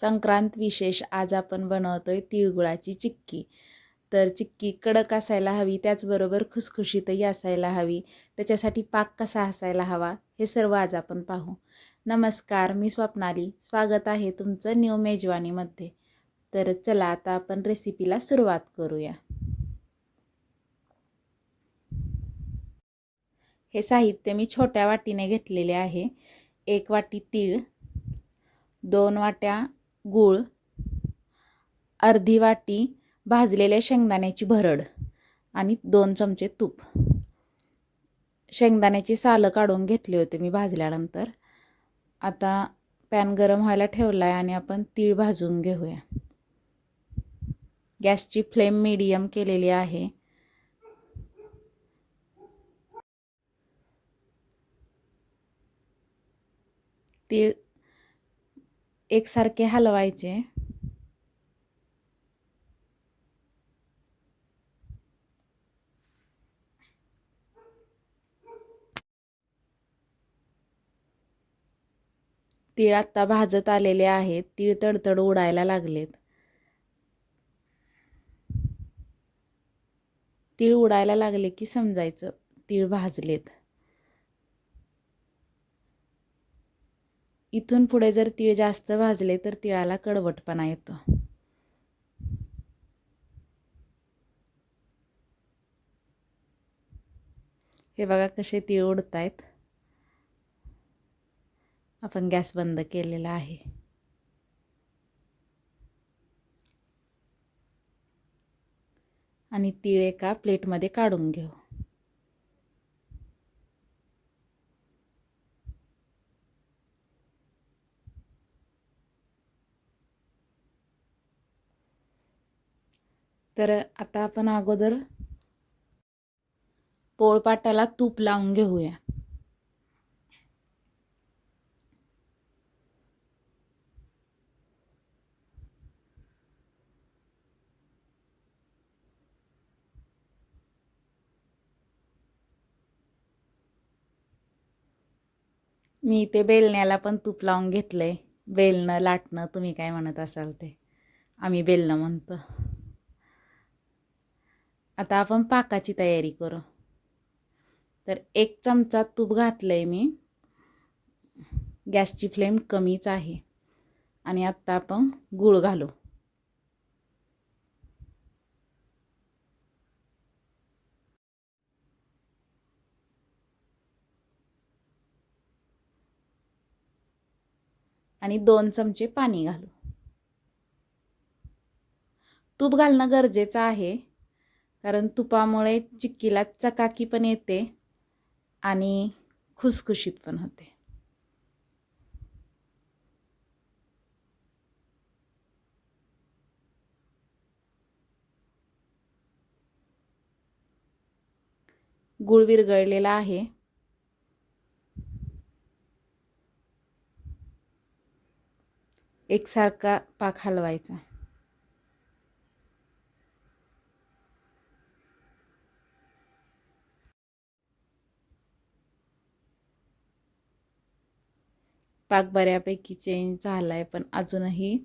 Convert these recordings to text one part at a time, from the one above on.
संक्रांत विशेष आज आपण बनवतोय तिळगुळाची चिक्की. तर चिक्की कडक असायला हवी त्याचबरोबर खुसखुशीतही असायला हवी. त्याच्यासाठी पाक कसा असायला हवा हे सर्व आज आपण पाहू. नमस्कार मी स्वप्नाली. स्वागत आहे तुमचं न्यू मेजवानीमध्ये. तर चला आता आपण रेसिपीला सुरुवात करूया. हे साहित्य मी छोट्या वाटीने घेतलेले आहे. एक वाटी तीळ दोन वाट्या गूळ अर्धी वाटी भाजलेल्या शेंगदाण्याची भरड आणि दोन चमचे तूप. शेंगदाण्याची सालं काढून घेतले होते मी भाजल्यानंतर. आता पॅन गरम व्हायला ठेवला आहे आणि आपण तीळ भाजून घेऊया. गॅसची फ्लेम मीडियम केलेली आहे. तीळ एकसारखे हलवायचे. तीळ आत्ता भाजत आलेले आहेत. तीळ तडतड उडायला लागलेत. तीळ उडायला लागले की समजायचं. तीळ भाजलेत. इथून पुढे जर तीळ जास्त भाजले तर तिळाला कडवटपणा येतो. हे बघा कसे तीळ उडत आहेत आपण गॅस बंद केलेला आहे. आणि तीळ एका प्लेटमध्ये काढून घेऊ. तर आता आपण अगोदर पोळपाटाला तूप लावून घेऊया. मी इथे बेलण्याला पण तूप लावून घेतलं आहे बेलणं लाटणं तुम्ही काय म्हणत असाल ते. आम्ही बेलणं म्हणतो. आता आपण पाकाची तयारी करू. तर एक चमचा तूप घातलं आहे मी. गॅसची फ्लेम कमीच आहे. आणि आत्ता आपण गूळ घालू. आणि दोन चमचे पाणी घालू. तूप घालणं गरजेचं आहे. कारण तुपामुळे चिक्कीला चकाकी पण येते आणि खुसखुशीत पण होते. गुळ विरगळलेला आहे. एकसारखा पाक हलवायचा. पाक बऱ्यापैकी चेंज झाला आहे पण अजूनही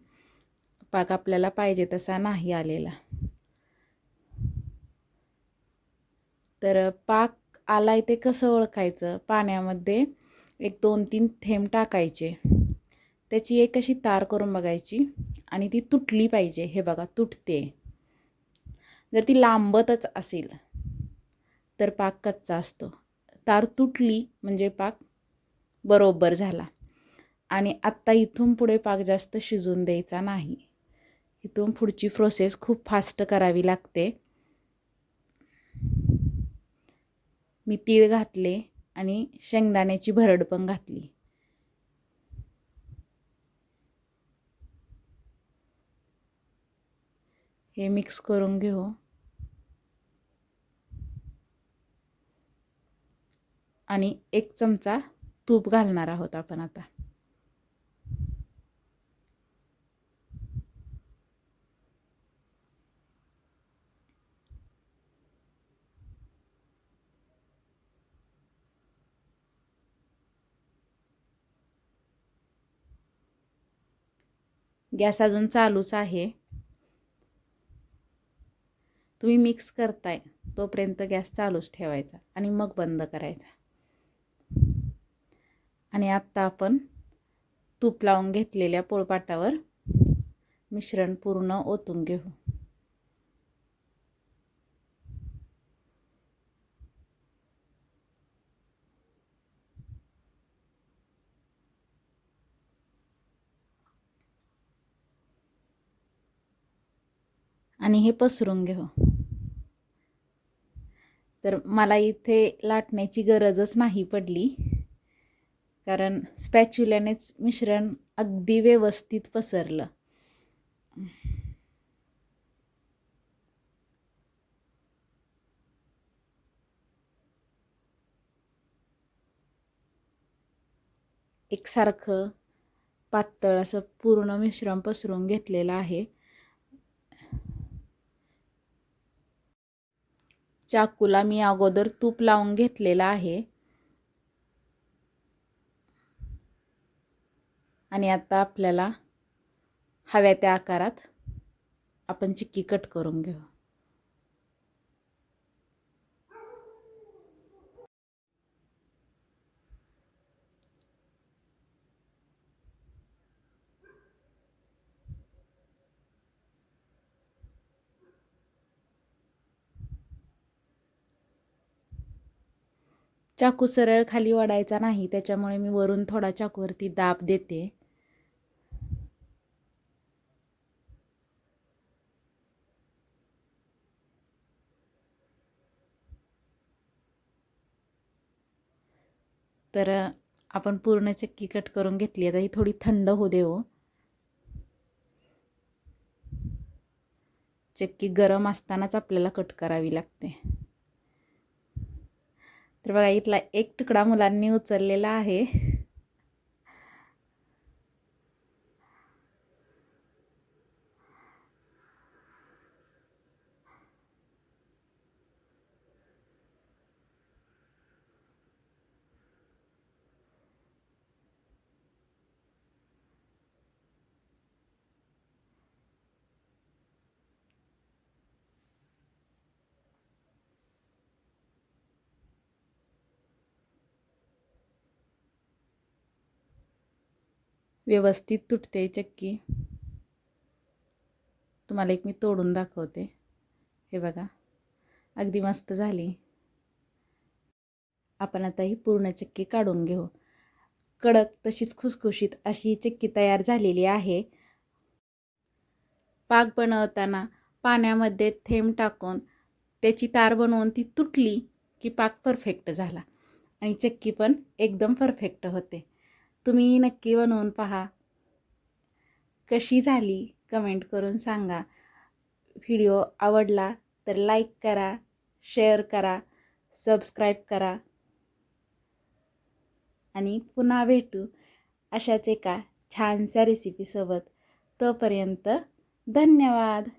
पाक आपल्याला पाहिजे तसा नाही आलेला. तर पाक आलाय ते कसं ओळखायचं? पाण्यामध्ये एक दोन तीन थेंब टाकायचे. त्याची एक अशी तार करून बघायची आणि ती तुटली पाहिजे. हे बघा तुटते. जर ती लांबतच असेल तर पाक कच्चा असतो. तार तुटली म्हणजे पाक बरोबर झाला. आणि आत्ता इथून पुढे पाक जास्त शिजून द्यायचा नाही. इथून पुढची प्रोसेस खूप फास्ट करावी लागते. मी तीळ घातले आणि शेंगदाण्याची भरड पण घातली. हे मिक्स करून घेऊ. आणि एक चमचा तूप घालणार आहोत आपण आता. गॅस अजून चालूच आहे. तुम्ही मिक्स करताय तोपर्यंत गॅस चालूच ठेवायचा आणि मग बंद करायचा. आणि आत्ता आपण तूप लावून घेतलेल्या पोळपाटावर मिश्रण पूर्ण ओतून घेऊ. आणि हे पसरून घेऊ. तर मला इथे लाटण्याची गरजच नाही पडली. कारण स्पॅच्युल्यानेच मिश्रण अगदी व्यवस्थित पसरलं. एकसारखं पातळ असं पूर्ण मिश्रण पसरून घेतलेलं आहे. चाकूला मी अगोदर तूप लावून घेतलेलं आहे. आणि आता आपल्याला हव्या त्या आकारात आपण चिक्की कट करून घेऊ. चाकू सरळ खाली वाढायचा नाही त्याच्यामुळे मी वरून थोडा चाकूवरती दाब देते. तर आपण पूर्ण चक्की कट करून घेतली. आता ही थोडी थंड होऊ देऊ हो. चक्की गरम असतानाच आपल्याला कट करावी लागते. तर बघा इथला एक तुकडा मुलांनी उचललेला आहे. व्यवस्थित तुटते चक्की. तुम्हाला एक मी तोडून दाखवते. हे बघा. अगदी मस्त झाली. आपण आता ही पूर्ण चक्की काढून घेऊ. कडक तशीच खुसखुशीत अशी ही चक्की तयार झालेली आहे. पाक बनवताना पाण्यामध्ये थेंब टाकून त्याची तार बनवून ती तुटली की पाक परफेक्ट झाला. आणि चक्की पण एकदम परफेक्ट होते. तुम्ही नक्की बनवून पहा. कशी झाली कमेंट करून सांगा. व्हिडिओ आवडला तर लाईक करा शेअर करा सबस्क्राईब करा. आणि पुन्हा भेटू अशाच एका छानशा रेसिपीसोबत तोपर्यंत धन्यवाद.